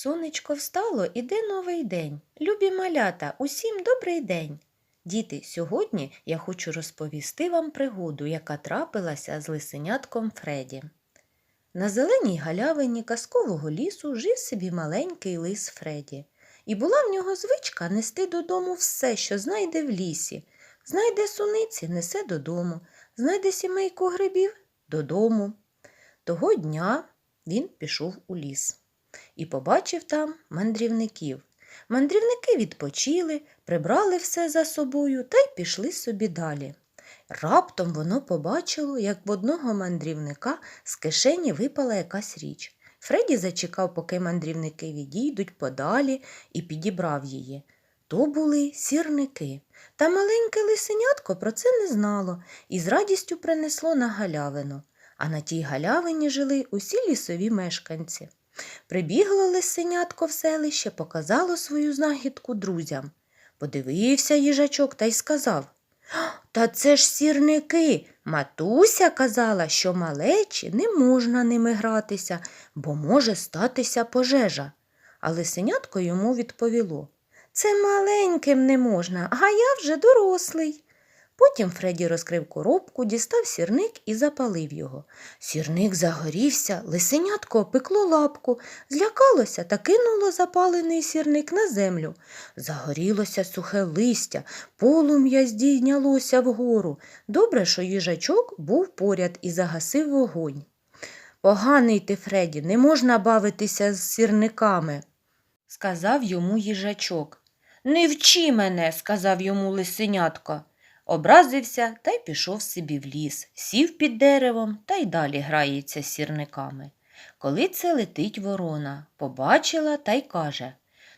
Сонечко встало, іде новий день. Любі малята, усім добрий день. Діти, сьогодні я хочу розповісти вам пригоду, яка трапилася з лисенятком Фреді. На зеленій галявині казкового лісу жив собі маленький лис Фреді. І була в нього звичка нести додому все, що знайде в лісі. Знайде суниці, несе додому, знайде сімейку грибів додому. Того дня він пішов у ліс і побачив там мандрівників. Мандрівники відпочили, прибрали все за собою та й пішли собі далі. Раптом воно побачило, як в одного мандрівника з кишені випала якась річ. Фредді зачекав, поки мандрівники відійдуть подалі, і підібрав її. То були сірники. Та маленьке лисенятко про це не знало і з радістю принесло на галявину. А на тій галявині жили усі лісові мешканці. Прибігло лисенятко в селище, показало свою знахідку друзям. Подивився їжачок та й сказав Та це ж сірники. Матуся казала, що малечі не можна ними гратися, бо може статися пожежа. А лисенятко йому відповіло Це маленьким не можна, а я вже дорослий. Потім Фредді розкрив коробку, дістав сірник і запалив його. Сірник загорівся, лисенятко опекло лапку, злякалося та кинуло запалений сірник на землю. Загорілося сухе листя, полум'я здійнялося вгору. Добре, що їжачок був поряд і загасив вогонь. Поганий ти, Фредді, не можна бавитися з сірниками, сказав йому їжачок. Не вчи мене, сказав йому лисенятко. Образився та й пішов собі в ліс, сів під деревом та й далі грається з сірниками. Коли це летить ворона, побачила та й каже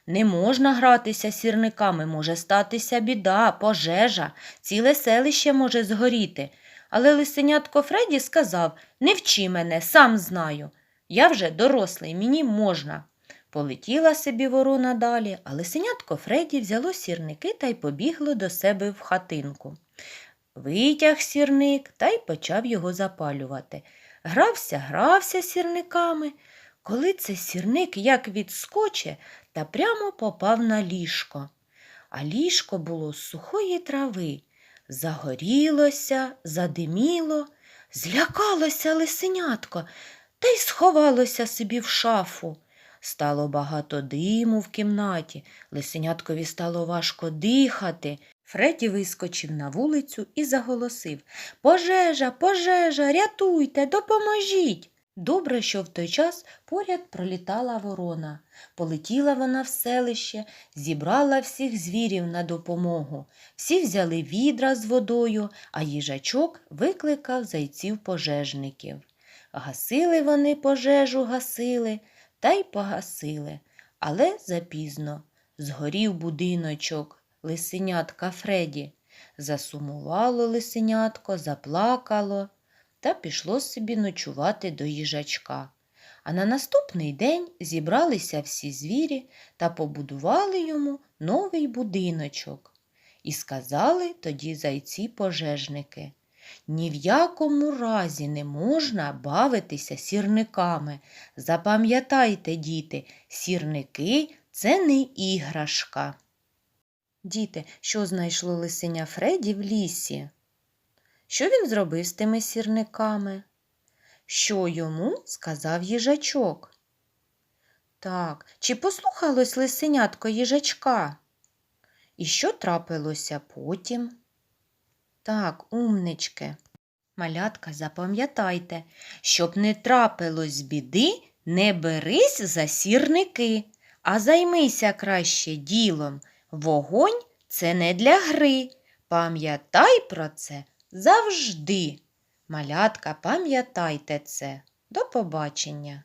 Не можна гратися сірниками, може статися біда, пожежа, ціле селище може згоріти. Але лисенятко Фредді сказав Не вчи мене, сам знаю. Я вже дорослий, мені можна. Полетіла собі ворона далі, а лисенятко Фредді взяло сірники та й побігло до себе в хатинку. Витяг сірник та й почав його запалювати. Грався, грався сірниками. Коли це сірник як відскоче та прямо попав на ліжко. А ліжко було з сухої трави. Загорілося, задиміло, злякалося лисенятко та й сховалося собі в шафу. Стало багато диму в кімнаті, лисеняткові стало важко дихати. Фредді вискочив на вулицю і заголосив Пожежа, пожежа, рятуйте, допоможіть. Добре, що в той час поряд пролітала ворона. Полетіла вона в селище, зібрала всіх звірів на допомогу. Всі взяли відра з водою, а їжачок викликав зайців пожежників. Гасили вони пожежу, гасили та й погасили, але запізно згорів будиночок лисенятка Фреді. Засумувало лисенятко, заплакало та пішло собі ночувати до їжачка. А на наступний день зібралися всі звірі та побудували йому новий будиночок. І сказали тоді зайці пожежники ні в якому разі не можна бавитися сірниками. Запам'ятайте, діти, сірники це не іграшка. Діти, що знайшло лисеня Фредді в лісі? Що він зробив з тими сірниками? Що йому сказав їжачок? Так, чи послухалось лисенятко їжачка? І що трапилося потім? Так, умнички. Малятка, запам'ятайте, щоб не трапилось біди, не берись за сірники, а займися краще ділом. Вогонь це не для гри. Пам'ятай про це завжди. Малятка, пам'ятайте це. До побачення.